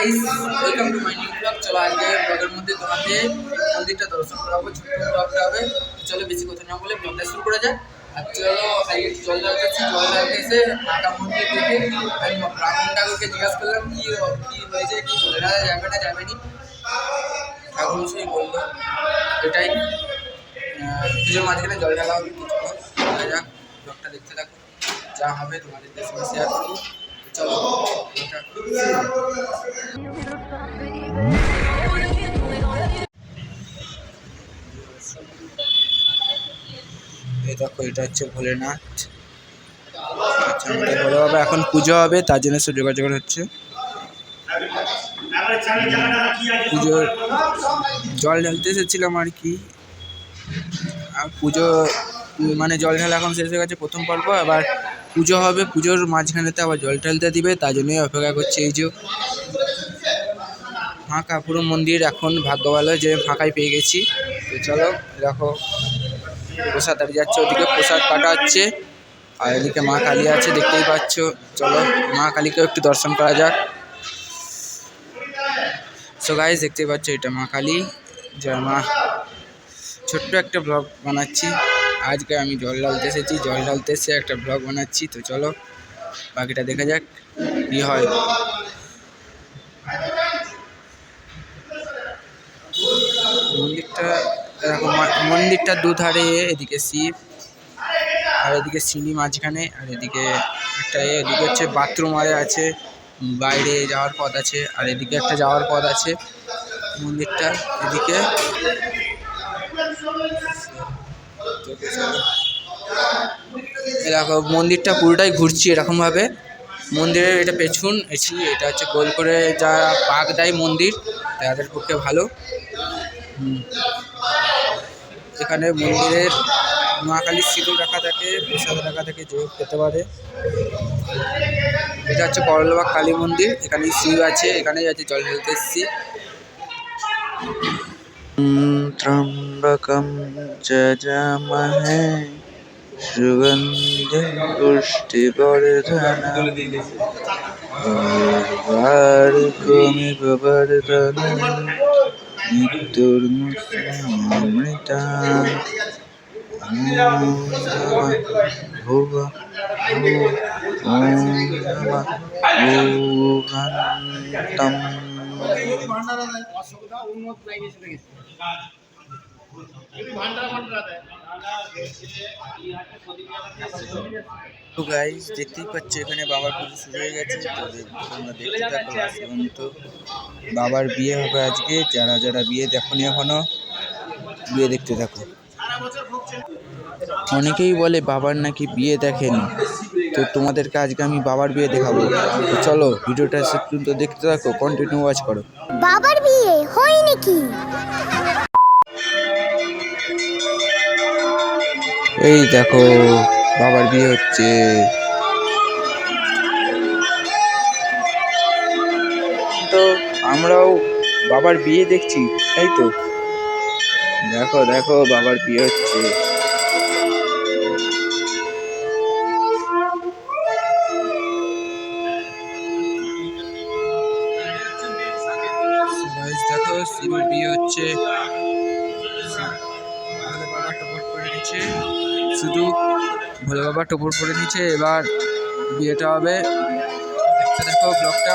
Guys welcome to my new blog চলো আজকে ব্লগের মধ্যে তোমাদের মন্দিরটা দর্শন করাবো, ছোট্ট ব্লগটা হবে। চলো বেশি কথা না বলে ব্লগটা শুরু করা যাক। আর চলো আজকে জল ঢালতেছি জল এসে মাতা মন্দির দেখে আমি ব্রাহ্মণ ঠাকুরকে জিজ্ঞাসা করলাম, কি কি হয়েছে? কি জল ঢালা যাবে না, যাবে নি? ঠাকুর সেই বলল, এটাই পুজোর মাঝখানে জল ঢালা হবে কি চলো দেখা যাক ব্লগটা দেখতে থাকো। যা হবে তোমাদের সঙ্গে শেয়ার করব এই দেখো, এটা হচ্ছে ভোলেনাথ। ভালো হবে, এখন পুজো হবে, তার জন্য সব যোগাযোগ হচ্ছে। পুজোর জল ঢালতে এসেছিলাম আর কি। আর পুজো মানে জল ঢালা এখন শেষ হয়ে গেছে প্রথম পর্ব আবার পুজো হবে, পুজোর মাঝখানেতে আবার জল ঢালতে দিবে, তার জন্যই অপেক্ষা করছে এই যে ফাঁকা, পুরো মন্দির এখন ভাগ্য ভালো যে ফাঁকাই পেয়ে গেছি। তো চলো, দেখো, প্রসাদ দাঁড়িয়ে যাচ্ছে, ওদিকে প্রসাদ কাটা হচ্ছে, আর এদিকে মা কালী আছে, দেখতেই পাচ্ছ। চলো, মা কালীকেও একটু দর্শন করা যাক। সো গাইজ দেখতেই পাচ্ছ এটা মা কালী জয় মা ছোট্ট একটা ব্লগ বানাচ্ছি। আজকে আমি জল ঢালতে এসেছি, জল ঢালতে এসে একটা ব্লগ বানাচ্ছি, তো চলো বাকিটা দেখা যাক কী হয়। মন্দিরটা এরকম মা- মন্দিরটার দুধারে, এদিকে শিব, আর এদিকে সিঁড়ি মাঝখানে, আর এদিকে একটা এদিকে হচ্ছে বাথরুম আরে আছে, বাইরে যাওয়ার পথ আছে, আর এদিকে একটা যাওয়ার পথ আছে মন্দিরটা, এদিকে এরকম মন্দিরটা পুরোটাই ঘুরছি এরকমভাবে। মন্দিরের এটা পেছন এছি এটা হচ্ছে গোল করে যা পাক দেয় মন্দির, তাদের পক্ষে ভালো। এখানে মন্দিরের মা কালীর সিঁদুর রাখা থাকে, প্রসাদ রাখা থাকে, যে পেতে পারে। এটা হচ্ছে করলবাগ কালী মন্দির, এখানে শিব আছে এখানে যাচ্ছে জল ঢালতে এসেছি। त्र्यम्बकं जजामहे सुगन्धिं पुष्टिवर्धनम् उर्वारुकमिव वर्धनम् मृत्युर्मुक्षामृता ॐ नमः भुव ॐ नमः भूवन्तम् তো গাইজ দেখতেই পাচ্ছ, এখানে বাবার পুজো শুরু হয়ে গেছে। তো তোমরা দেখতে থাকো পর্যন্ত। বাবার বিয়ে হবে আজকে। যারা যারা বিয়ে দেখনি এখনও, বিয়ে দেখতে থাকো। অনেকেই বলে বাবার নাকি বিয়ে দেখেনি। তো তোমাদেরকে আজকে আমি বাবার বিয়ে দেখাবো। তো চলো, ভিডিওটা শেষ পর্যন্ত দেখতে থাকো। কন্টিনিউ ওয়াচ করো। বাবার বিয়ে হয় নাকি এই দেখো, বাবার বিয়ে হচ্ছে। তো আমরাও বাবার বিয়ে দেখছি, তাই তো? দেখো দেখো, বাবার বিয়ে হচ্ছে। দেখো বিয়ে হচ্ছে। ভোলে বাবা করে নিচ্ছে শুধু ভোলে বাবা টোপর পরে নিচ্ছে এবার বিয়েটা হবে। দেখতে দেখো ব্লগটা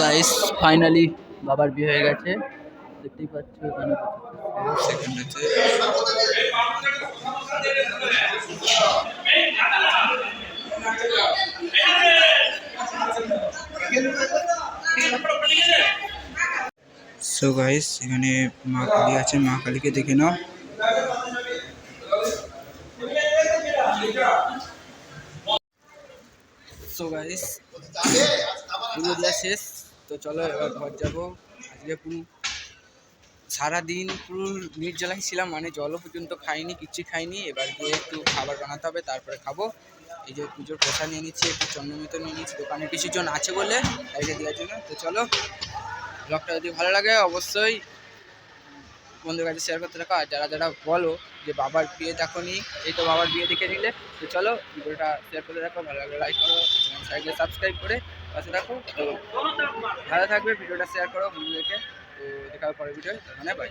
গাইস ফাইনালি বাবার বিয়ে হয়ে গেছে। দেখতেই পাচ্ছ এখানে সো গাইস এখানে মা কালী আছে। মা কালীকে দেখে নাও। সো গাইস পুরো দেওয়া শেষ। তো চলো এবার ঘর যাব। আজকে পুরো সারাদিন পুরো ছিলাম মানে জলও পর্যন্ত খাইনি কিচ্ছু খাইনি। এবার গিয়ে একটু খাবার বানাতে হবে তারপরে খাব। এই যে পুজোর প্রসাদ নিয়ে নিচ্ছি একটু চন্দ্রমিত নিয়ে নিচ্ছি। দোকানে কিছু জন আছে বলে তাদেরকে দেওয়ার জন্য। তো চলো ব্লগটা যদি ভালো লাগে অবশ্যই বন্ধুর কাছে শেয়ার করতে থাকো। আর যারা যারা বলো যে বাবার বিয়ে দেখো নি এই তো বাবার বিয়ে দেখে নিলে। তো চলো, ভিডিওটা শেয়ার করে রাখো, ভালো লাগলে লাইক করো সাইডে সাবস্ক্রাইব করে পাশে রাখো তো ভালো থাকবে, ভিডিওটা শেয়ার করো বন্ধুদেরকে। তো দেখা পরের ভিডিও মানে বাই